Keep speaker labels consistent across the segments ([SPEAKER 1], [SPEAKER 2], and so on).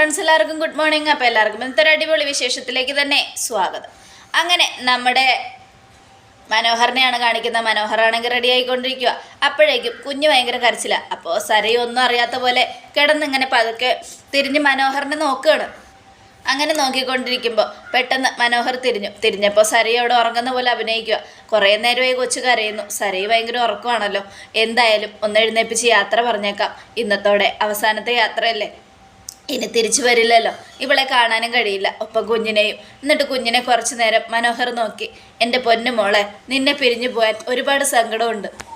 [SPEAKER 1] Friends എല്ലാവർക്കും good morning അപ്പോൾ എല്ലാവർക്കും ഇന്നത്തെ അടിപൊളി വിശേഷത്തിലേക്ക് തന്നെ സ്വാഗതം. അങ്ങനെ നമ്മുടെ മനോഹറിനെയാണ് കാണിക്കുന്നത്. മനോഹറാണെങ്കിൽ റെഡി ആയിക്കൊണ്ടിരിക്കുക അപ്പോഴേക്കും കുഞ്ഞ് ഭയങ്കര കരച്ചില്ല അപ്പോൾ സരയൊന്നും അറിയാത്ത പോലെ കിടന്നിങ്ങനെ പതുക്കെ തിരിഞ്ഞ് മനോഹറിനെ നോക്കുകയാണ്. അങ്ങനെ നോക്കിക്കൊണ്ടിരിക്കുമ്പോൾ പെട്ടെന്ന് മനോഹർ തിരിഞ്ഞു. തിരിഞ്ഞപ്പോൾ സരയും അവിടെ ഉറങ്ങുന്ന പോലെ അഭിനയിക്കുക കുറേ നേരമായി കൊച്ചു കരയുന്നു. സരയ് ഭയങ്കര ഉറക്കമാണല്ലോ. എന്തായാലും ഒന്ന് എഴുന്നേപ്പിച്ച് യാത്ര പറഞ്ഞേക്കാം. ഇന്നത്തോടെ അവസാനത്തെ യാത്രയല്ലേ? ഇനി തിരിച്ചു വരില്ലല്ലോ. ഇവളെ കാണാനും കഴിയില്ല. ഒപ്പം കുഞ്ഞിനെയും. എന്നിട്ട് കുഞ്ഞിനെ കുറച്ചു നേരം മനോഹർ നോക്കി. എന്റെ പൊന്നു മോളെ നിന്നെ പിരിഞ്ഞു പോയാൻ ഒരുപാട് സങ്കടമുണ്ട്.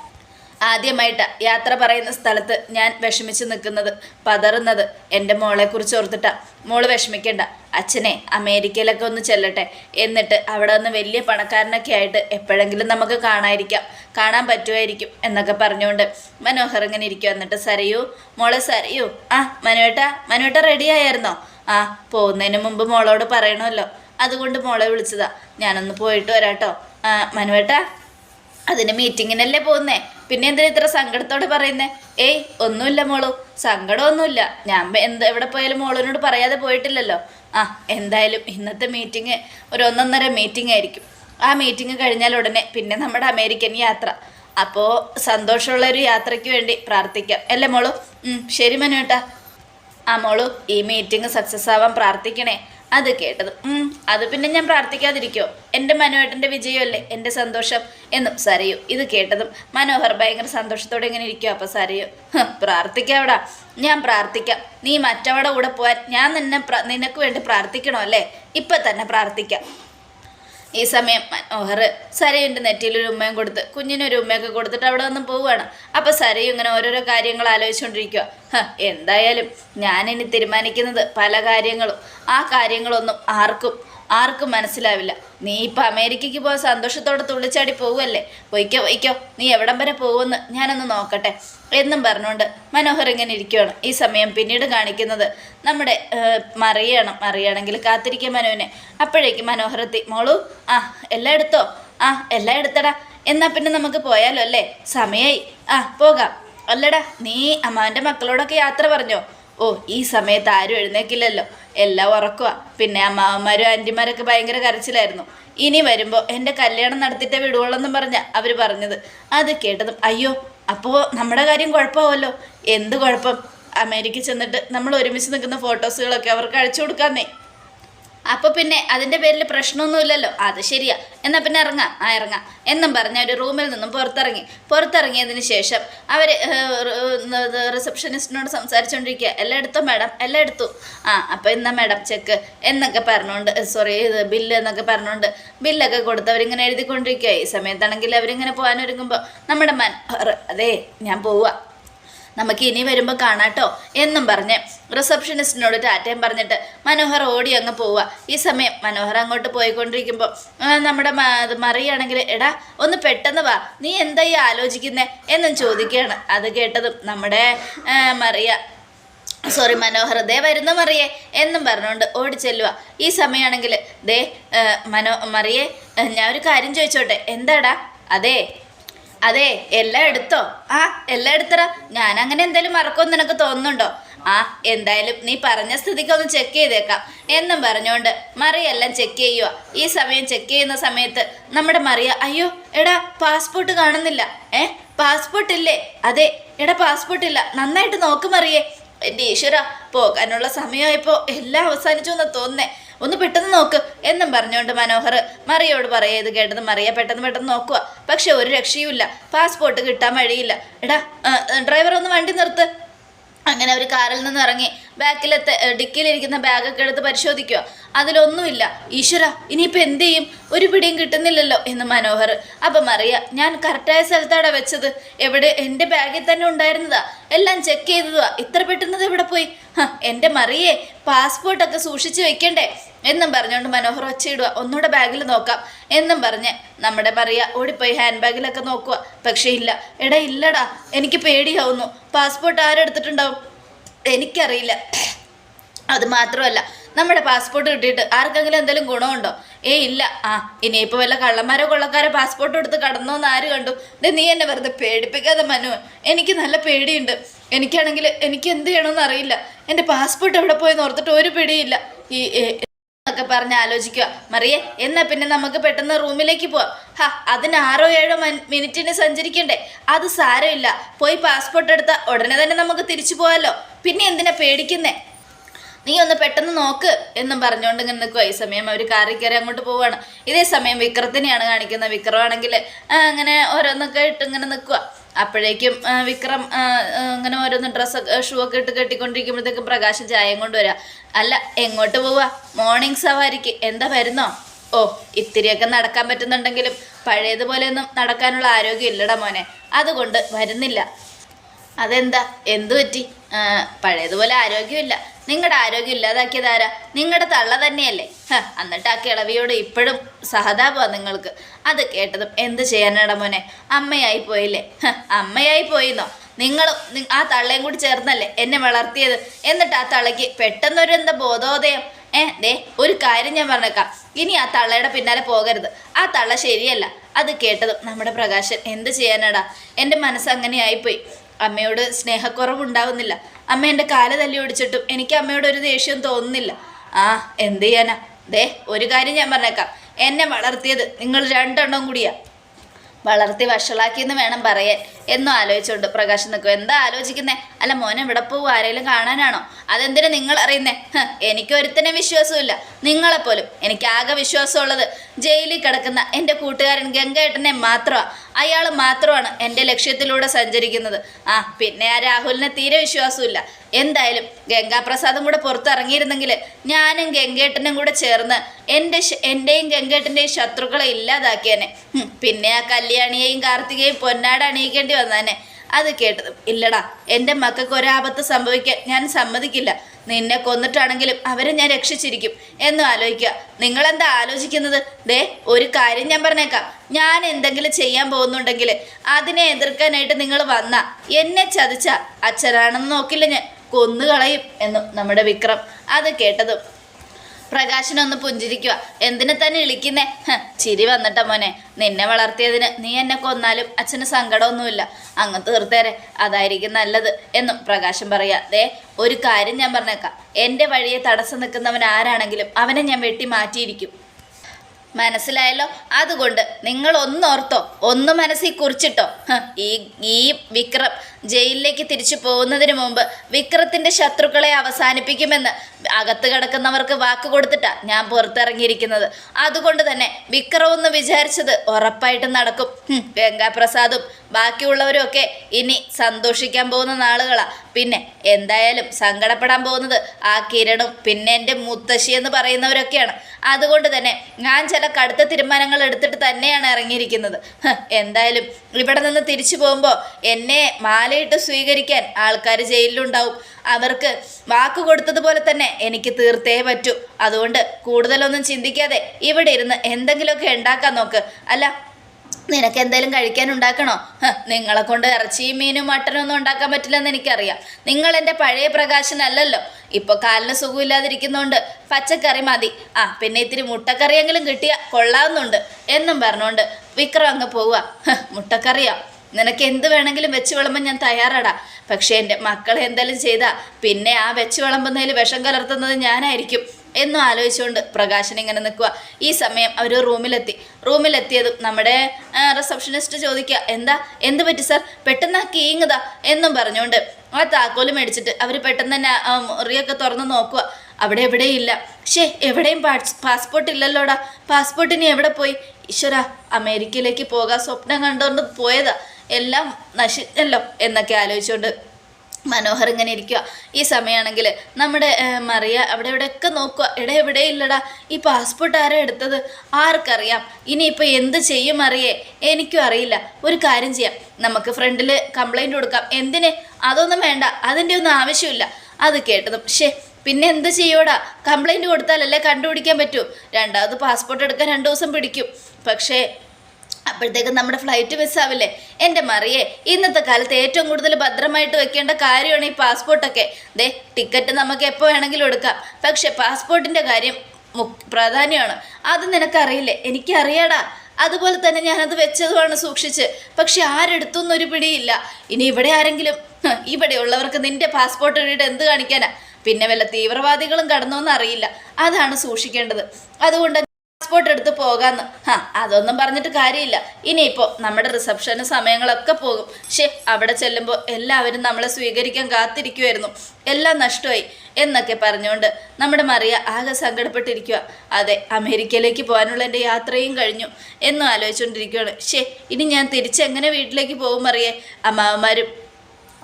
[SPEAKER 1] ആദ്യമായിട്ട് യാത്ര പറയുന്ന സ്ഥലത്ത് ഞാൻ വിഷമിച്ച് നിൽക്കുന്നത് പതറുന്നത്. എന്റെ മോളെക്കുറിച്ച് ഓർത്തിട്ടാ. മോൾ വിഷമിക്കണ്ട. അച്ഛനെ അമേരിക്കയിലൊക്കെ ഒന്ന് ചെല്ലട്ടെ. എന്നിട്ട് അവിടെ നിന്ന് വലിയ പണക്കാരനൊക്കെ ആയിട്ട് എപ്പോഴെങ്കിലും നമുക്ക് കാണാതിരിക്കാം കാണാൻ പറ്റുമായിരിക്കും എന്നൊക്കെ പറഞ്ഞുകൊണ്ട് മനോഹർ ഇങ്ങനെ ഇരിക്കും എന്നിട്ട് സരയൂ മോളെ സരയൂ. ആ മനുവേട്ട മനുവേട്ട റെഡി ആയിരുന്നോ? ആ പോകുന്നതിന് മുമ്പ് മോളോട് പറയണമല്ലോ. അതുകൊണ്ട് മോളെ വിളിച്ചതാ. ഞാനൊന്ന് പോയിട്ട് വരാട്ടോ. മനുവേട്ട അതിന് മീറ്റിങ്ങിനല്ലേ പോകുന്നേ? പിന്നെ എന്തിനാ ഇത്ര സങ്കടത്തോടെ പറയുന്നേ? ഏയ് ഒന്നുമില്ല മോളു. സങ്കടമൊന്നുമില്ല. ഞാൻ എന്ത് എവിടെ പോയാലും മോളിനോട് പറയാതെ പോയിട്ടില്ലല്ലോ. ആ എന്തായാലും ഇന്നത്തെ മീറ്റിംഗ് ഒരു ഒന്നൊന്നര മീറ്റിംഗ് ആയിരിക്കും. ആ മീറ്റിംഗ് കഴിഞ്ഞാൽ ഉടനെ പിന്നെ നമ്മുടെ അമേരിക്കൻ യാത്ര. അപ്പോൾ സന്തോഷമുള്ള ഒരു യാത്രയ്ക്ക് വേണ്ടി പ്രാർത്ഥിക്കാം. അല്ലേ മോളു? ശരി മനുവേട്ടാ. ആ മോളു ഈ മീറ്റിംഗ് സക്സസ് ആവാൻ പ്രാർത്ഥിക്കണേ. അത് കേട്ടത്. അത് പിന്നെ ഞാൻ പ്രാർത്ഥിക്കാതിരിക്കോ? എന്റെ മനുവേട്ടന്റെ വിജയമല്ലേ? എന്റെ സന്തോഷം എന്നും സരയു. ഇത് കേട്ടതും മനോഹർ ഭയങ്കര സന്തോഷത്തോടെ ഇങ്ങനെ ഇരിക്കും അപ്പോൾ സരയു. "ഹ്, പ്രാർത്ഥിക്കാവിടാ. ഞാൻ പ്രാർത്ഥിക്കാം. നീ മറ്റവടെ കൂടെ പോവാൻ ഞാൻ നിന്നെ നിനക്ക് വേണ്ടി പ്രാർത്ഥിക്കണോ അല്ലേ ഇപ്പം തന്നെ പ്രാർത്ഥിക്കാം. ഈ സമയം മനോഹർ നെറ്റിയിൽ ഒരു ഉമ്മയും കൊടുത്ത് കുഞ്ഞിനൊരു ഉമ്മയൊക്കെ കൊടുത്തിട്ട് അവിടെ നിന്ന് പോവുകയാണ്. അപ്പോൾ സരയും ഇങ്ങനെ ഓരോരോ കാര്യങ്ങൾ ആലോചിച്ചുകൊണ്ടിരിക്കുക എന്തായാലും ഞാനിനി തീരുമാനിക്കുന്നത് പല കാര്യങ്ങളും ആ കാര്യങ്ങളൊന്നും ആർക്കും ആർക്കും മനസ്സിലാവില്ല. നീ ഇപ്പം അമേരിക്കയ്ക്ക് പോകാൻ സന്തോഷത്തോടെ തുള്ളിച്ചാടി പോവുമല്ലേ പൊയ്ക്കോ പൊയ്ക്കോ. നീ എവിടം വരെ പോകുമെന്ന് ഞാനൊന്ന് നോക്കട്ടെ. എന്നും പറഞ്ഞുകൊണ്ട് മനോഹർ ഇങ്ങനെ ഇരിക്കുകയാണ് ഈ സമയം പിന്നീട് കാണിക്കുന്നത് നമ്മുടെ മറിയണം മറിയണമെങ്കിൽ കാത്തിരിക്കും മനുവിനെ അപ്പോഴേക്ക് മനോഹർ എത്തി. മോളു ആ എല്ലാം എടുത്തോ? ആ എല്ലാം എടുത്തടാ. എന്നാൽ പിന്നെ നമുക്ക് പോയാലോ അല്ലേ? സമയമായി ആ പോകാം. അല്ലടാ നീ അമ്മാവന്റെ മക്കളോടൊക്കെ യാത്ര പറഞ്ഞോ? ഓ ഈ സമയത്ത് ആരും എഴുന്നേക്കില്ലല്ലോ. എല്ലാം ഉറക്കുക പിന്നെ അമ്മാവന്മാരും ആന്റിമാരൊക്കെ ഭയങ്കര കരച്ചിലായിരുന്നു. ഇനി വരുമ്പോൾ എന്റെ കല്യാണം നടത്തിയിട്ടേ വിടുവുള്ളെന്നും പറഞ്ഞ അവർ പറഞ്ഞത്. അത് കേട്ടതും അയ്യോ അപ്പോൾ നമ്മുടെ കാര്യം കുഴപ്പമാവല്ലോ. എന്ത് കുഴപ്പം? അമേരിക്കയിൽ ചെന്നിട്ട് നമ്മൾ ഒരുമിച്ച് നിൽക്കുന്ന ഫോട്ടോസുകളൊക്കെ അവർക്ക് അയച്ചു കൊടുക്കാന്നേ. അപ്പോൾ പിന്നെ അതിന്റെ പേരിൽ പ്രശ്നമൊന്നുമില്ലല്ലോ. അത് ശരിയാ. എന്നാ പിന്നെ ഇറങ്ങാം. ആ ഇറങ്ങാം. എന്നും പറഞ്ഞ ഒരു റൂമിൽ നിന്നും പുറത്തിറങ്ങി. പുറത്തിറങ്ങിയതിന് ശേഷം അവർ റിസപ്ഷനിസ്റ്റിനോട് സംസാരിച്ചുകൊണ്ടിരിക്കുക എല്ലാം എടുത്തോ മാഡം എല്ലാം എടുത്തു ആ അപ്പോൾ എന്നാ മാഡം ചെക്ക് എന്നൊക്കെ പറഞ്ഞുകൊണ്ട് സോറി ഇത് ബില്ല് എന്നൊക്കെ പറഞ്ഞുകൊണ്ട് ബില്ലൊക്കെ കൊടുത്ത് അവരിങ്ങനെ എഴുതിക്കൊണ്ടിരിക്കുക ഈ സമയത്താണെങ്കിൽ അവരിങ്ങനെ പോകാനൊരുങ്ങുമ്പോൾ നമ്മുടെ മൻ അതെ ഞാൻ പോവുക നമുക്ക് ഇനി വരുമ്പോൾ കാണാട്ടോ എന്നും പറഞ്ഞ്. റിസപ്ഷനിസ്റ്റിനോട് ടാറ്റയും പറഞ്ഞിട്ട് മനോഹർ ഓടി അങ്ങ് പോവുക ഈ സമയം മനോഹർ അങ്ങോട്ട് പോയിക്കൊണ്ടിരിക്കുമ്പോൾ നമ്മുടെ മറിയാണെങ്കിൽ എടാ ഒന്ന് പെട്ടെന്ന് വാ. നീ എന്താ ഈ ആലോചിക്കുന്നേ എന്നും ചോദിക്കുകയാണ്. അത് കേട്ടതും നമ്മുടെ മറിയ സോറി മനോഹർ ദേ വരുന്നു മറിയേ എന്നും പറഞ്ഞുകൊണ്ട് ഓടി ചെല്ലുക ഈ സമയമാണെങ്കിൽ ദേ മനോ മറിയേ ഞാൻ ഒരു കാര്യം ചോദിച്ചോട്ടെ. എന്താടാ? അതെ അതെ എല്ലാം എടുത്തോ? ആ എല്ലാം എടുത്തറ ഞാൻ അങ്ങനെ എന്തായാലും മറക്കുമെന്ന് നിനക്ക് തോന്നുന്നുണ്ടോ? ആ എന്തായാലും നീ പറഞ്ഞ സ്ഥിതിക്ക് ഒന്ന് ചെക്ക് ചെയ്തേക്കാം. എന്നും പറഞ്ഞുകൊണ്ട് മറിയ എല്ലാം ചെക്ക് ചെയ്യുക ഈ സമയം ചെക്ക് ചെയ്യുന്ന സമയത്ത് നമ്മുടെ മറിയ അയ്യോ എടാ പാസ്പോർട്ട് കാണുന്നില്ല. ഏ പാസ്പോർട്ട് ഇല്ലേ? അതെ എടാ പാസ്പോർട്ട് ഇല്ല. നന്നായിട്ട് നോക്ക് മറിയേ. എന്റെ ഈശ്വര പോകാനുള്ള സമയമായപ്പോൾ എല്ലാം അവസാനിച്ചു എന്ന് തോന്നുന്നേ. ഒന്ന് പെട്ടെന്ന് നോക്ക് എന്നും പറഞ്ഞുകൊണ്ട് മനോഹർ മറിയോട് പറയുക ഇത് കേട്ടത് മറിയ പെട്ടെന്ന് പെട്ടെന്ന് നോക്കുക പക്ഷെ ഒരു രക്ഷയുമില്ല. പാസ്പോർട്ട് കിട്ടാൻ വഴിയില്ല. എടാ ഡ്രൈവർ ഒന്ന് വണ്ടി നിർത്ത്. അങ്ങനെ അവർ കാറിൽ നിന്ന് ഇറങ്ങി ബാക്കിലത്തെ ഡിക്കിയിലിരിക്കുന്ന ബാഗൊക്കെ എടുത്ത് പരിശോധിക്കുക അതിലൊന്നുമില്ല. ഈശ്വര ഇനിയിപ്പോൾ എന്ത് ചെയ്യും? ഒരു പിടിയും കിട്ടുന്നില്ലല്ലോ എന്ന് മനോഹർ. അപ്പം അറിയാം ഞാൻ കറക്റ്റായ സ്ഥലത്താണ് വെച്ചത്. എവിടെ? എന്റെ ബാഗിൽ തന്നെ ഉണ്ടായിരുന്നതാ. എല്ലാം ചെക്ക് ചെയ്തതാ ഇത്ര പെട്ടെന്നത് എവിടെ പോയി? എന്റെ മറിയേ പാസ്പോർട്ടൊക്കെ സൂക്ഷിച്ച് വെക്കണ്ടേ? എന്നും പറഞ്ഞുകൊണ്ട് മനോഹർ ഒച്ചയിടുക. ഒന്നുകൂടെ ബാഗിൽ നോക്കാം. എന്നും പറഞ്ഞ് നമ്മുടെ മറിയ ഓടിപ്പോയി ഹാൻഡ് ബാഗിലൊക്കെ നോക്കുക. പക്ഷേ ഇല്ല. എടാ ഇല്ലടാ. എനിക്ക് പേടിയാവുന്നു. പാസ്പോർട്ട് ആരെടുത്തിട്ടുണ്ടാവും എനിക്കറിയില്ല. അത് മാത്രമല്ല നമ്മുടെ പാസ്പോർട്ട് കിട്ടിയിട്ട് ആർക്കെങ്കിലും എന്തെങ്കിലും ഗുണമുണ്ടോ? ഏ ഇല്ല. ആ ഇനിയിപ്പോൾ വല്ല കള്ളന്മാരോ കൊള്ളക്കാരോ പാസ്പോർട്ട് എടുത്ത് കടന്നോന്ന് ആര് കണ്ടു? ഇത് നീ എന്നെ വെറുതെ പേടിപ്പിക്കാതെ മനു. എനിക്ക് നല്ല പേടിയുണ്ട്. എനിക്കാണെങ്കിൽ എനിക്ക് എന്ത് ചെയ്യണമെന്ന് അറിയില്ല. എന്റെ പാസ്പോർട്ട് എവിടെ പോയെന്ന് ഓർത്തിട്ട് ഒരു പിടിയില്ല ഈ എന്നൊക്കെ പറഞ്ഞ് ആലോചിക്കുക. മറിയേ എന്നാ പിന്നെ നമുക്ക് പെട്ടെന്ന് റൂമിലേക്ക് പോവാം. ഹാ അതിന് ആറോ ഏഴോ മിനിറ്റിന് സഞ്ചരിക്കണ്ടേ? അത് സാരമില്ല. പോയി പാസ്പോർട്ട് എടുത്താൽ ഉടനെ തന്നെ നമുക്ക് തിരിച്ചു പോവാലോ. പിന്നെ എന്തിനാ പേടിക്കുന്നേ? നീ ഒന്ന് പെട്ടെന്ന് നോക്ക് എന്നും പറഞ്ഞുകൊണ്ട് ഇങ്ങനെ നിൽക്കുക ഈ സമയം അവർ കാറിൽ കയറി അങ്ങോട്ട് പോവുകയാണ് ഇതേ സമയം വിക്രത്തിനെയാണ് കാണിക്കുന്നത്. വിക്രമാണെങ്കിൽ അങ്ങനെ ഓരോന്നൊക്കെ ഇട്ട് ഇങ്ങനെ നിൽക്കുക അപ്പോഴേക്കും വിക്രം അങ്ങനെ ഓരോന്ന് ഡ്രസ്സ് ഷൂ ഒക്കെ ഇട്ട് കെട്ടിക്കൊണ്ടിരിക്കുമ്പോഴത്തേക്കും പ്രകാശ് ചായം കൊണ്ടുവരാം അല്ല എങ്ങോട്ട് പോവാ? മോർണിംഗ് സവാരിക്ക്. എന്താ വരുന്നോ? ഓ ഇത്തിരിയൊക്കെ നടക്കാൻ പറ്റുന്നുണ്ടെങ്കിലും പഴയതുപോലെയൊന്നും നടക്കാനുള്ള ആരോഗ്യം ഇല്ലടാ മോനെ. അതുകൊണ്ട് വരുന്നില്ല. അതെന്താ? എന്തു പറ്റി? പഴയതുപോലെ ആരോഗ്യമില്ല. നിങ്ങളുടെ ആരോഗ്യം ഇല്ലാതാക്കിയത് ആരാ? നിങ്ങളുടെ തള്ള തന്നെയല്ലേ? ഹ, എന്നിട്ട് ആ കിളവിയോട് ഇപ്പോഴും സഹതാപമാണ് നിങ്ങൾക്ക്. അത് കേട്ടതും എന്ത് ചെയ്യാനാടാ മോനെ? അമ്മയായി പോയില്ലേ? ഹ, അമ്മയായി പോയിന്നോ? നിങ്ങളും ആ തള്ളയും കൂടി ചേർന്നല്ലേ എന്നെ വളർത്തിയത്? എന്നിട്ട് ആ തള്ളയ്ക്ക് പെട്ടെന്നൊരു എന്താ ബോധോദയം? ഏ ദേ ഒരു കാര്യം ഞാൻ പറഞ്ഞേക്കാം. ഇനി ആ തള്ളയുടെ പിന്നാലെ പോകരുത്. ആ തള്ള ശരിയല്ല. അത് കേട്ടതും നമ്മുടെ പ്രകാശൻ എന്ത് ചെയ്യാനാടാ? എന്റെ മനസ്സ് ആയിപ്പോയി. അമ്മയോട് സ്നേഹക്കുറവുണ്ടാവുന്നില്ല. അമ്മ എന്റെ കാൽ തല്ലി ഓടിച്ചിട്ടും എനിക്ക് അമ്മയോട് ഒരു ദേഷ്യം തോന്നുന്നില്ല. ആ എന്ത് ചെയ്യാനാ? ദേ ഒരു കാര്യം ഞാൻ പറഞ്ഞേക്കാം. എന്നെ വളർത്തിയത് നിങ്ങൾ രണ്ടെണ്ണം കൂടിയാ. വളർത്തി വഷളാക്കിയെന്ന് വേണം പറയാൻ. എന്നും ആലോചിച്ചുകൊണ്ട് പ്രകാശ് നിൽക്കും എന്താ ആലോചിക്കുന്നേ? അല്ല മോനെ ഇവിടെ പോകും ആരെങ്കിലും കാണാനാണോ? അതെന്തിനാ നിങ്ങൾ അറിയുന്നേ? എനിക്ക് ഒരുത്തനെ വിശ്വാസമില്ല നിങ്ങളെപ്പോലും എനിക്ക് ആകെ വിശ്വാസമുള്ളത് ജയിലിൽ കിടക്കുന്ന എന്റെ കൂട്ടുകാരൻ ഗംഗേട്ടനെ മാത്രമാണ് അയാൾ മാത്രമാണ് എന്റെ ലക്ഷ്യത്തിലൂടെ സഞ്ചരിക്കുന്നത്. ആ പിന്നെ ആ രാഹുലിനെ തീരെ വിശ്വാസമില്ല എന്തായാലും ഗംഗാപ്രസാദും കൂടെ പുറത്തിറങ്ങിയിരുന്നെങ്കിൽ ഞാനും ഗംഗേട്ടനും കൂടെ ചേർന്ന് എന്റെ എന്റെയും ഗംഗേട്ടന്റെയും ശത്രുക്കളെ ഇല്ലാതാക്കിയനെ. പിന്നെ ആ കല്യാണിയെയും കാർത്തികയും പൊന്നാട് അണിയിക്കേണ്ടി വന്നേനെ അത് കേട്ടത്. ഇല്ലടാ എന്റെ മക്കൾക്ക് ഒരാപത്ത് സംഭവിക്കാൻ ഞാൻ സമ്മതിക്കില്ല. നിന്നെ കൊന്നിട്ടാണെങ്കിലും അവരെ ഞാൻ രക്ഷിച്ചിരിക്കും. എന്ന് ആലോചിക്കുക. നിങ്ങളെന്താ ആലോചിക്കുന്നത്? ദേ ഒരു കാര്യം ഞാൻ പറഞ്ഞേക്കാം. ഞാൻ എന്തെങ്കിലും ചെയ്യാൻ പോകുന്നുണ്ടെങ്കിൽ അതിനെ എതിർക്കാനായിട്ട് നിങ്ങൾ വന്ന. എന്നെ ചതിച്ച അച്ഛനാണെന്ന് നോക്കില്ല ഞാൻ. കൊന്നുകളയും എന്നും നമ്മുടെ വിക്രം. അത് കേട്ടതും പ്രകാശനൊന്ന് പുഞ്ചിരിക്കുക എന്തിനെ തന്നെ ഇളിക്കുന്നേ? ചിരി വന്നിട്ട മോനെ. നിന്നെ വളർത്തിയതിന് നീ എന്നെ കൊന്നാലും അച്ഛന് സങ്കടമൊന്നുമില്ല. അങ്ങ് തീർത്തേരെ. അതായിരിക്കും നല്ലത് എന്നും പ്രകാശം പറയാ. ദേ ഒരു കാര്യം ഞാൻ പറഞ്ഞേക്കാം. എന്റെ വഴിയെ തടസ്സം നിൽക്കുന്നവൻ ആരാണെങ്കിലും അവനെ ഞാൻ വെട്ടി മാറ്റിയിരിക്കും. മനസ്സിലായല്ലോ? അതുകൊണ്ട് നിങ്ങൾ ഒന്നോർത്തോ ഒന്ന് മനസ്സിൽ കുറിച്ചിട്ടോ. ഈ ഈ വിക്രം ജയിലിലേക്ക് തിരിച്ചു പോകുന്നതിന് മുമ്പ് വിക്രത്തിന്റെ ശത്രുക്കളെ അവസാനിപ്പിക്കുമെന്ന് അകത്ത് കിടക്കുന്നവർക്ക് വാക്ക് കൊടുത്തിട്ടാ ഞാൻ പുറത്തിറങ്ങിയിരിക്കുന്നത്. അതുകൊണ്ട് തന്നെ വിക്രം എന്ന് വിചാരിച്ചത് ഉറപ്പായിട്ടും നടക്കും. ഗംഗാപ്രസാദും ബാക്കിയുള്ളവരും ഒക്കെ ഇനി സന്തോഷിക്കാൻ പോകുന്ന നാളുകളാ. പിന്നെ എന്തായാലും സങ്കടപ്പെടാൻ പോകുന്നത് ആ കിരണും പിന്നെ എന്റെ മുത്തശ്ശി എന്ന് പറയുന്നവരൊക്കെയാണ്. അതുകൊണ്ട് തന്നെ ഞാൻ ചില കടുത്ത തീരുമാനങ്ങൾ എടുത്തിട്ട് തന്നെയാണ് ഇറങ്ങിയിരിക്കുന്നത്. എന്തായാലും ഇവിടെ നിന്ന് തിരിച്ചു പോകുമ്പോൾ എന്നെ മാലയിട്ട് സ്വീകരിക്കാൻ ആൾക്കാർ ജയിലിലുണ്ടാവും. അവർക്ക് വാക്ക് കൊടുത്തതുപോലെ തന്നെ എനിക്ക് തീർത്തേ പറ്റൂ. അതുകൊണ്ട് കൂടുതലൊന്നും ചിന്തിക്കാതെ ഇവിടെ ഇരുന്ന് എന്തെങ്കിലുമൊക്കെ ഉണ്ടാക്കാൻ നോക്ക്. അല്ല നിനക്ക് എന്തെങ്കിലും കഴിക്കാൻ ഉണ്ടാക്കണോ? നിങ്ങളെ കൊണ്ട് ഇറച്ചിയും മീനും മട്ടനും ഒന്നും ഉണ്ടാക്കാൻ പറ്റില്ലെന്ന് എനിക്കറിയാം. നിങ്ങൾ എന്റെ പഴയ പ്രകാശനല്ലല്ലോ. ഇപ്പോൾ കാലിന് സുഖമില്ലാതിരിക്കുന്നതുകൊണ്ട് പച്ചക്കറി മതി. ആ പിന്നെ ഇത്തിരി മുട്ടക്കറിയെങ്കിലും കിട്ടിയാൽ കൊള്ളാവുന്നുണ്ട് എന്നും പറഞ്ഞുകൊണ്ട് വിക്രം അങ്ങ് പോവുക. മുട്ടക്കറിയോ. നിനക്ക് എന്ത് വേണമെങ്കിലും വെച്ച് വിളമ്പാൻ ഞാൻ തയ്യാറാടാ. പക്ഷേ എന്റെ മക്കളെ എന്തെങ്കിലും ചെയ്താൽ പിന്നെ ആ വെച്ച് വിളമ്പുന്നതിൽ വിഷം കലർത്തുന്നത് ഞാനായിരിക്കും. എന്നും ആലോചിച്ചുകൊണ്ട് പ്രകാശൻ ഇങ്ങനെ നിൽക്കുക ഈ സമയം അവർ റൂമിലെത്തി. റൂമിലെത്തിയതും നമ്മുടെ റിസപ്ഷനിസ്റ്റ് ചോദിക്കുക എന്താ? എന്ത് പറ്റി സാർ? പെട്ടെന്ന് ആ കീങ്ങതാ എന്നും പറഞ്ഞുകൊണ്ട് ആ താക്കോൽ മേടിച്ചിട്ട് അവർ പെട്ടെന്ന് തന്നെ മുറിയൊക്കെ തുറന്ന് നോക്കുക അവിടെ എവിടെയും ഇല്ല. ഷേ എവിടെയും പാസ്പോർട്ട് ഇല്ലല്ലോടാ പാസ്പോർട്ടിന് എവിടെ പോയി? ഈശ്വര അമേരിക്കയിലേക്ക് പോകാൻ സ്വപ്നം കണ്ടുകൊണ്ട് പോയതാ. എല്ലാം നശിച്ചല്ലോ എന്നൊക്കെ ആലോചിച്ചുകൊണ്ട് മനോഹർ ഇങ്ങനെ ഇരിക്കുക ഈ സമയമാണെങ്കിൽ നമ്മുടെ മറിയ അവിടെ എവിടെയൊക്കെ നോക്കുക എടെ എവിടെ ഇല്ലടാ ഈ പാസ്പോർട്ട് ആരാ എടുത്തത്? ആർക്കറിയാം. ഇനിയിപ്പോൾ എന്ത് ചെയ്യും അറിയേ എനിക്കും അറിയില്ല. ഒരു കാര്യം ചെയ്യാം. നമുക്ക് ഫ്രണ്ടിൽ കംപ്ലൈന്റ് കൊടുക്കാം. എന്തിന്? അതൊന്നും വേണ്ട. അതിന്റെ ഒന്നും ആവശ്യമില്ല. അത് കേട്ടതും പക്ഷേ പിന്നെ എന്ത് ചെയ്യോടാ കംപ്ലൈന്റ് കൊടുത്താലല്ലേ കണ്ടുപിടിക്കാൻ പറ്റൂ. രണ്ടാമത് പാസ്പോർട്ട് എടുക്കാൻ രണ്ട് ദിവസം പിടിക്കും. പക്ഷേ അപ്പോഴത്തേക്കും നമ്മുടെ ഫ്ലൈറ്റ് മിസ്സാവില്ലേ എന്റെ മറിയെ ഇന്നത്തെ കാലത്ത് ഏറ്റവും കൂടുതൽ ഭദ്രമായിട്ട് വെക്കേണ്ട കാര്യമാണ് ഈ പാസ്പോർട്ടൊക്കെ ദേ ടിക്കറ്റ് നമുക്ക് എപ്പോൾ വേണമെങ്കിലും എടുക്കാം. പക്ഷേ പാസ്പോർട്ടിന്റെ കാര്യം പ്രാധാന്യമാണ്. അത് നിനക്കറിയില്ലേ? എനിക്കറിയാടാ. അതുപോലെ തന്നെ ഞാനത് വെച്ചതുമാണ് സൂക്ഷിച്ച്. പക്ഷെ ആരെടുത്തൊന്നൊരു പിടിയില്ല. ഇനി ഇവിടെ ആരെങ്കിലും ഇവിടെ ഉള്ളവർക്ക് നിന്റെ പാസ്പോർട്ട് ഇട്ടിട്ട് എന്ത് കാണിക്കാനാ? പിന്നെ വല്ല തീവ്രവാദികളും കടന്നോന്ന് അറിയില്ല. അതാണ് സൂക്ഷിക്കേണ്ടത്. അതുകൊണ്ട് പാസ്പോർട്ട് എടുത്ത് പോകാന്ന്. ഹാ അതൊന്നും പറഞ്ഞിട്ട് കാര്യമില്ല. ഇനിയിപ്പോൾ നമ്മുടെ റിസപ്ഷന് സമയങ്ങളൊക്കെ പോകും. ശേ അവിടെ ചെല്ലുമ്പോൾ എല്ലാവരും നമ്മളെ സ്വീകരിക്കാൻ കാത്തിരിക്കുമായിരുന്നു എല്ലാം നഷ്ടമായി എന്നൊക്കെ പറഞ്ഞുകൊണ്ട് നമ്മുടെ മറിയ ആകെ സങ്കടപ്പെട്ടിരിക്കുക അതെ അമേരിക്കയിലേക്ക് പോകാനുള്ള എന്റെ യാത്രയും കഴിഞ്ഞു എന്നും ആലോചിച്ചുകൊണ്ടിരിക്കുകയാണ് ശേ ഇനി ഞാൻ തിരിച്ചെങ്ങനെ വീട്ടിലേക്ക് പോകും മറിയേ? അമ്മാവന്മാരും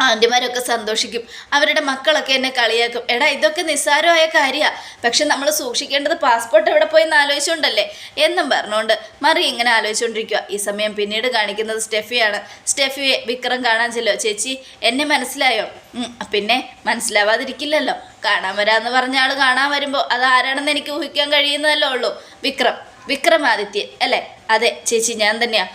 [SPEAKER 1] ആന്റിമാരൊക്കെ സന്തോഷിക്കും. അവരുടെ മക്കളൊക്കെ എന്നെ കളിയാക്കും. എടാ ഇതൊക്കെ നിസ്സാരമായ കാര്യമാണ് പക്ഷെ നമ്മൾ സൂക്ഷിക്കേണ്ടത് പാസ്പോർട്ട് എവിടെ പോയി എന്ന് ആലോചിച്ചുകൊണ്ടല്ലേ? എന്നും പറഞ്ഞുകൊണ്ട് മറി ഇങ്ങനെ ആലോചിച്ചുകൊണ്ടിരിക്കുക ഈ സമയം പിന്നീട് കാണിക്കുന്നത് സ്റ്റെഫിയാണ്. സ്റ്റെഫിയെ വിക്രം കാണാൻ ചെല്ലോ ചേച്ചി എന്നെ മനസ്സിലായോ? പിന്നെ മനസ്സിലാവാതിരിക്കില്ലല്ലോ. കാണാൻ വരാമെന്ന് പറഞ്ഞ ആൾ കാണാൻ വരുമ്പോൾ അത് ആരാണെന്ന് എനിക്ക് ഊഹിക്കാൻ കഴിയുന്നതല്ലേ ഉള്ളൂ. വിക്രം. വിക്രമാദിത്യൻ അല്ലേ? അതെ ചേച്ചി ഞാൻ തന്നെയാ.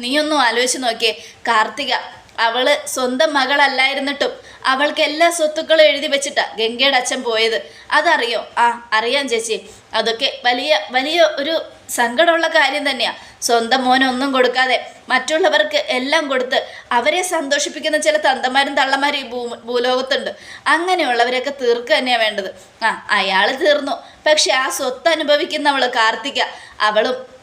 [SPEAKER 1] നീയൊന്നും ആലോചിച്ച് നോക്കിയേ. കാർത്തിക അവൾ സ്വന്തം മകളല്ലായിരുന്നിട്ടും അവൾക്ക് എല്ലാ സ്വത്തുക്കളും എഴുതി വെച്ചിട്ടാ ഗംഗയുടെ അച്ഛൻ പോയത്. അതറിയോ? ആ അറിയാം ചേച്ചി. അതൊക്കെ വലിയ വലിയ ഒരു സങ്കടമുള്ള കാര്യം തന്നെയാ. സ്വന്തം മോനൊന്നും കൊടുക്കാതെ മറ്റുള്ളവർക്ക് എല്ലാം കൊടുത്ത് അവരെ സന്തോഷിപ്പിക്കുന്ന ചില തന്തമാരും തള്ളമാരും ഈ ഭൂ ഭൂലോകത്തുണ്ട്. അങ്ങനെയുള്ളവരെയൊക്കെ തീർക്കുക തന്നെയാണ് വേണ്ടത്. ആ അയാൾ തീർന്നു. പക്ഷെ ആ സ്വത്ത് അനുഭവിക്കുന്നവൾ കാർത്തിക അവളും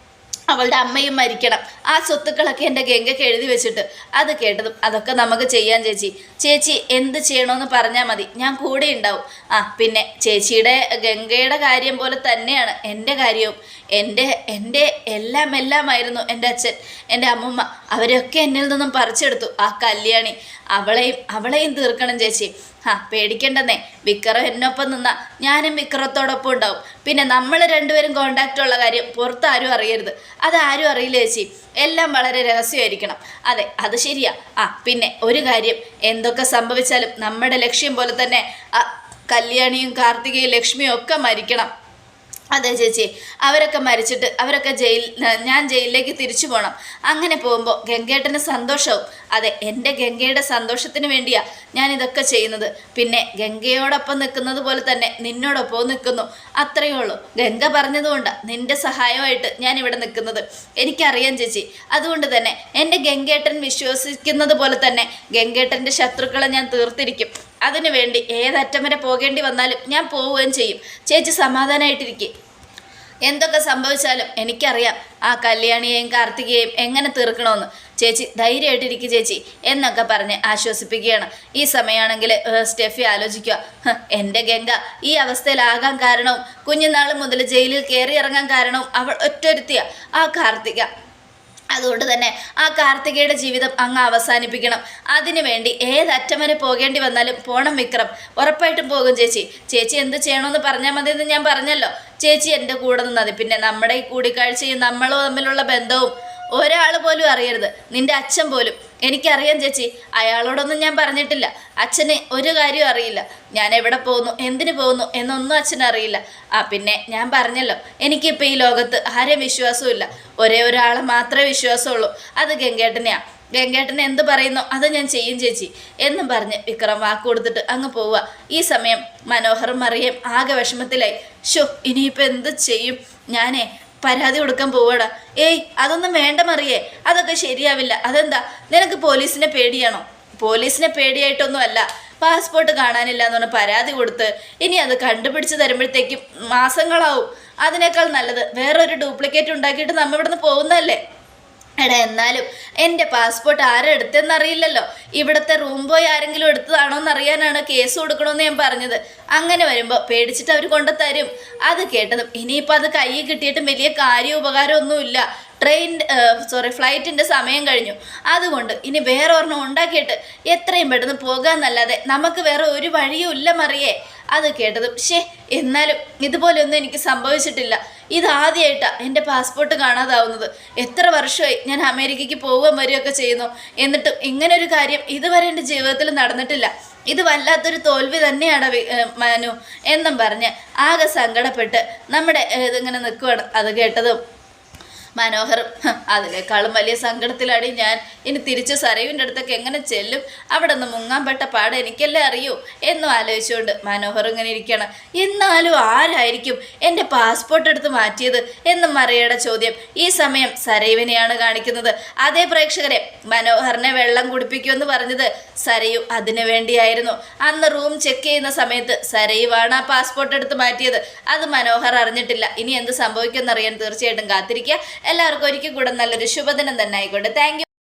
[SPEAKER 1] അവളുടെ അമ്മയും മരിക്കണം. ആ സ്വത്തുക്കളൊക്കെ എന്റെ ഗംഗയ്ക്ക് എഴുതി വെച്ചിട്ട്. അത് കേട്ടതും അതൊക്കെ നമുക്ക് ചെയ്യാൻ ചേച്ചി. ചേച്ചി എന്ത് ചെയ്യണമെന്ന് പറഞ്ഞാൽ മതി. ഞാൻ കൂടെ ഉണ്ടാവും. ആ പിന്നെ ചേച്ചിയുടെ ഗംഗയുടെ കാര്യം പോലെ തന്നെയാണ് എന്റെ കാര്യവും. എന്റെ എന്റെ എല്ലാം എല്ലാമായിരുന്നു എന്റെ അച്ഛൻ എന്റെ അമ്മമ്മ. അവരൊക്കെ എന്നിൽ നിന്നും പറിച്ചെടുത്തു ആ കല്യാണി. അവളെയും അവളെയും തീർക്കണം ചേച്ചി. ആ പേടിക്കണ്ടെന്നേ. വിക്രം എന്നൊപ്പം നിന്നാ ഞാനും വിക്രത്തോടൊപ്പം ഉണ്ടാവും. പിന്നെ നമ്മൾ രണ്ടുപേരും കോണ്ടാക്റ്റ് ഉള്ള കാര്യം പുറത്ത് ആരും അറിയരുത്. ആരും അറിയില്ല ചേച്ചി. എല്ലാം വളരെ രഹസ്യമായിരിക്കണം. അതെ അത് ശരിയാ. ആ പിന്നെ ഒരു കാര്യം. എന്തൊക്കെ സംഭവിച്ചാലും നമ്മുടെ ലക്ഷ്യം പോലെ തന്നെ കല്യാണിയും കാർത്തികയും ലക്ഷ്മിയും ഒക്കെ മരിക്കണം. അതെ ചേച്ചി. അവരൊക്കെ മരിച്ചിട്ട് അവരൊക്കെ ജയിൽ ഞാൻ ജയിലിലേക്ക് തിരിച്ചു പോകണം അങ്ങനെ പോകുമ്പോൾ ഗംഗേട്ടന് സന്തോഷവും അതെ എന്റെ ഗംഗയുടെ സന്തോഷത്തിന് വേണ്ടിയാ ഞാൻ ഇതൊക്കെ ചെയ്യുന്നത്. പിന്നെ ഗംഗയോടൊപ്പം നിൽക്കുന്നത് പോലെ തന്നെ നിന്നോടൊപ്പം നിൽക്കുന്നു. അത്രയേ ഉള്ളൂ. ഗംഗ പറഞ്ഞതുകൊണ്ട് നിന്റെ സഹായമായിട്ട് ഞാൻ ഇവിടെ നിൽക്കുന്നത്. എനിക്കറിയാം ചേച്ചി. അതുകൊണ്ട് തന്നെ എന്റെ ഗംഗേട്ടൻ വിശ്വസിക്കുന്നത് പോലെ തന്നെ ഗംഗേട്ടന്റെ ശത്രുക്കളെ ഞാൻ തീർത്തിരിക്കും. അതിനുവേണ്ടി ഏതറ്റം വരെ പോകേണ്ടി വന്നാലും ഞാൻ പോവുകയും ചെയ്യും. ചേച്ചി സമാധാനമായിട്ടിരിക്കും എന്തൊക്കെ സംഭവിച്ചാലും എനിക്കറിയാം ആ കല്യാണിയെയും കാർത്തികയെയും എങ്ങനെ തീർക്കണമെന്ന്. ചേച്ചി ധൈര്യമായിട്ടിരിക്കും ചേച്ചി എന്നൊക്കെ പറഞ്ഞ് ആശ്വസിപ്പിക്കുകയാണ്. ഈ സമയമാണെങ്കിൽ സ്റ്റെഫി ആലോചിക്കുക. "ഹ്, എന്റെ ഗംഗ ഈ അവസ്ഥയിലാകാൻ കാരണവും കുഞ്ഞുനാൾ മുതൽ ജയിലിൽ കയറി ഇറങ്ങാൻ കാരണവും അവൾ ഒറ്റൊരുത്തിയ ആ കാർത്തിക. അതുകൊണ്ട് തന്നെ ആ കാർത്തികയുടെ ജീവിതം അങ്ങ് അവസാനിപ്പിക്കണം. അതിനുവേണ്ടി ഏതറ്റം വരെ പോകേണ്ടി വന്നാലും പോണം വിക്രം. ഉറപ്പായിട്ടും പോകും ചേച്ചി. ചേച്ചി എന്ത് ചെയ്യണമെന്ന് പറഞ്ഞാൽ മതി എന്ന് ഞാൻ പറഞ്ഞല്ലോ. ചേച്ചി എന്റെ കൂടെ നിന്നത് പിന്നെ നമ്മുടെ ഈ കൂടിക്കാഴ്ചയും നമ്മളോ തമ്മിലുള്ള ബന്ധവും ഒരാൾ പോലും അറിയരുത്. നിന്റെ അച്ഛൻ പോലും. എനിക്കറിയാം ചേച്ചി. അയാളോടൊന്നും ഞാൻ പറഞ്ഞിട്ടില്ല. അച്ഛന് ഒരു കാര്യവും അറിയില്ല. ഞാൻ എവിടെ പോകുന്നു എന്തിനു പോകുന്നു എന്നൊന്നും അച്ഛൻ അറിയില്ല. ആ പിന്നെ ഞാൻ പറഞ്ഞല്ലോ എനിക്കിപ്പോൾ ഈ ലോകത്ത് ആരെയും വിശ്വാസമില്ല ഒരേ ഒരാളെ മാത്രമേ വിശ്വാസമുള്ളൂ. അത് ഗംഗേട്ടനെയാണ് ഗംഗേട്ടൻ എന്ത് പറയുന്നോ അത് ഞാൻ ചെയ്യും ചേച്ചി. എന്നും പറഞ്ഞ് വിക്രം വാക്ക് കൊടുത്തിട്ട് അങ്ങ് പോവുക. ഈ സമയം മനോഹർ മറിയം ആകെ വിഷമത്തിലായി. ഷോ ഇനിയിപ്പോൾ എന്ത് ചെയ്യും? ഞാനേ പരാതി കൊടുക്കാൻ പോവാടാ. ഏയ് അതൊന്നും വേണ്ട മറിയേ. അതൊക്കെ ശരിയാവില്ല. അതെന്താ? നിനക്ക് പോലീസിനെ പേടിയാണോ? പോലീസിനെ പേടിയായിട്ടൊന്നും അല്ല പാസ്പോർട്ട് കാണാനില്ല എന്ന് പറഞ്ഞ് പരാതി കൊടുത്ത് ഇനി അത് കണ്ടുപിടിച്ച് തരുമ്പോഴത്തേക്കും മാസങ്ങളാവും. അതിനേക്കാൾ നല്ലത് വേറൊരു ഡ്യൂപ്ലിക്കേറ്റ് ഉണ്ടാക്കിയിട്ട് നമ്മ ഇവിടുന്ന് പോകുന്നതല്ലേ? എടാ എന്നാലും എന്റെ പാസ്പോർട്ട് ആരാ എടുത്തെന്നറിയില്ലല്ലോ. ഇവിടുത്തെ റൂം ബോയ് ആരെങ്കിലും എടുത്തതാണോ എന്നറിയാനാണ് കേസ് കൊടുക്കണമെന്ന് ഞാൻ പറഞ്ഞത്. അങ്ങനെ വരുമ്പോൾ പേടിച്ചിട്ട് അവർ കൊണ്ടു തരും അത് കേട്ടതും ഇനിയിപ്പോൾ അത് കയ്യിൽ കിട്ടിയിട്ടും വലിയ കാര്യം ഉപകാരമൊന്നുമില്ല. ട്രെയിൻ സോറി ഫ്ലൈറ്റിന്റെ സമയം കഴിഞ്ഞു. അതുകൊണ്ട് ഇനി വേറെ ഒരെണ്ണം ഉണ്ടാക്കിയിട്ട് എത്രയും പെട്ടെന്ന് പോകാമെന്നല്ലാതെ നമുക്ക് വേറെ ഒരു വഴിയും ഇല്ല മറിയേ. അത് കേട്ടതും ഷേ എന്നാലും ഇതുപോലെയൊന്നും എനിക്ക് സംഭവിച്ചിട്ടില്ല. ഇതാദ്യമായിട്ടാണ് എന്റെ പാസ്പോർട്ട് കാണാതാവുന്നത്. എത്ര വർഷമായി ഞാൻ അമേരിക്കയ്ക്ക് പോവുകയും വരികയൊക്കെ ചെയ്യുന്നു. എന്നിട്ടും ഇങ്ങനൊരു കാര്യം ഇതുവരെ എന്റെ ജീവിതത്തിൽ നടന്നിട്ടില്ല. ഇത് വല്ലാത്തൊരു തോൽവി തന്നെയാണ് മനു എന്നും പറഞ്ഞ് ആകെ സങ്കടപ്പെട്ട് നമ്മുടെ ഇതിങ്ങനെ നിൽക്കുവാണ് അത് കേട്ടതും മനോഹറും "ഹ്, അതിനേക്കാളും വലിയ സങ്കടത്തിലാണ് ഞാൻ. ഇനി തിരിച്ച് സരയുവിന്റെ അടുത്തൊക്കെ എങ്ങനെ ചെല്ലും? അവിടെ നിന്ന് മുങ്ങാൻ പെട്ട പാട് എനിക്കല്ലേ അറിയൂ? എന്നും ആലോചിച്ചുകൊണ്ട് മനോഹർ ഇങ്ങനെ ഇരിക്കണം. എന്നാലും ആരായിരിക്കും എന്റെ പാസ്പോർട്ട് എടുത്ത് മാറ്റിയത്? എന്നും മറിയയുടെ ചോദ്യം. ഈ സമയം സരയുവിനെയാണ് കാണിക്കുന്നത്. അതേ പ്രേക്ഷകരെ മനോഹറിനെ വെള്ളം കുടിപ്പിക്കുമെന്ന് പറഞ്ഞത് സരയു അതിനു വേണ്ടിയായിരുന്നു. അന്ന് റൂം ചെക്ക് ചെയ്യുന്ന സമയത്ത് സരയുവാണ് ആ പാസ്പോർട്ട് എടുത്ത് മാറ്റിയത്. അത് മനോഹർ അറിഞ്ഞിട്ടില്ല. ഇനി എന്ത് സംഭവിക്കുമെന്ന് അറിയാൻ തീർച്ചയായിട്ടും കാത്തിരിക്കുക. എല്ലാവർക്കും ഒരിക്കൽ കൂടെ നല്ലൊരു ശുഭദിനം തന്നെ ആയിക്കോട്ടെ. താങ്ക്